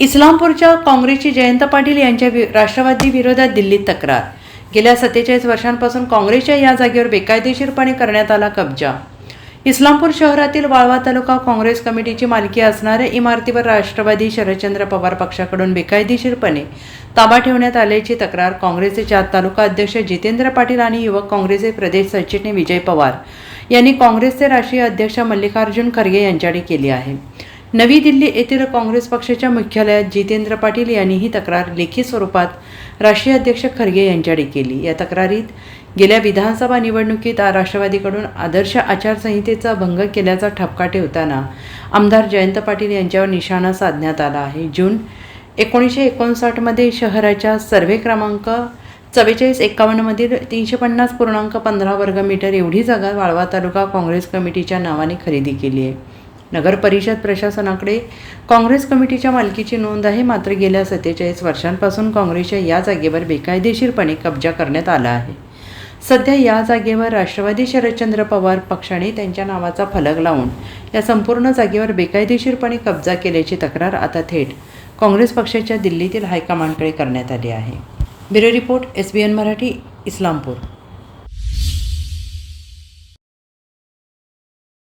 इस्लामपूरच्या काँग्रेसची जयंत पाटील यांच्या वि- राष्ट्रवादी विरोधात दिल्लीत तक्रार. गेल्या सत्तेचाळीस वर्षांपासून काँग्रेसच्या या जागेवर बेकायदेशीरपणे करण्यात आला कब्जा. इस्लामपूर शहरातील वाळवा तालुका काँग्रेस कमिटीची मालकी असणाऱ्या इमारतीवर राष्ट्रवादी शरदचंद्र पवार पक्षाकडून बेकायदेशीरपणे ताबा ठेवण्यात आल्याची तक्रार काँग्रेसचे चार तालुका अध्यक्ष जितेंद्र पाटील आणि युवक काँग्रेसचे प्रदेश सरचिटणीस विजय पवार यांनी काँग्रेसचे राष्ट्रीय अध्यक्ष मल्लिकार्जुन खरगे यांच्याकडे केली आहे. नवी दिल्ली येथील काँग्रेस पक्षाच्या मुख्यालयात जितेंद्र पाटील यांनी ही तक्रार लेखी स्वरूपात राष्ट्रीय अध्यक्ष खरगे यांच्याकडे केली. या तक्रारीत गेल्या विधानसभा निवडणुकीत राष्ट्रवादीकडून आदर्श आचारसंहितेचा भंग केल्याचा ठपका ठेवताना आमदार जयंत पाटील यांच्यावर निशाणा साधण्यात आला आहे. जून एकोणीसशे एकोणसाठमध्ये शहराच्या सर्व्हे क्रमांक चव्वेचाळीस एकावन्नमधील तीनशे पन्नास पूर्णांक पंधरा वर्ग मीटर एवढी जागा वाळवा तालुका काँग्रेस कमिटीच्या नावाने खरेदी केली आहे. नगरपरिषद प्रशासनाकडे काँग्रेस कमिटीच्या मालकीची नोंद आहे. मात्र गेल्या सत्तेचाळीस वर्षांपासून काँग्रेसच्या या जागेवर बेकायदेशीरपणे कब्जा करण्यात आला आहे. सध्या या जागेवर राष्ट्रवादी शरदचंद्र पवार पक्षाने त्यांच्या नावाचा फलक लावून या संपूर्ण जागेवर बेकायदेशीरपणे कब्जा केल्याची तक्रार आता थेट काँग्रेस पक्षाच्या दिल्लीतील हायकमांडकडे करण्यात आली आहे. Bureau report S B N Marathi Islampur.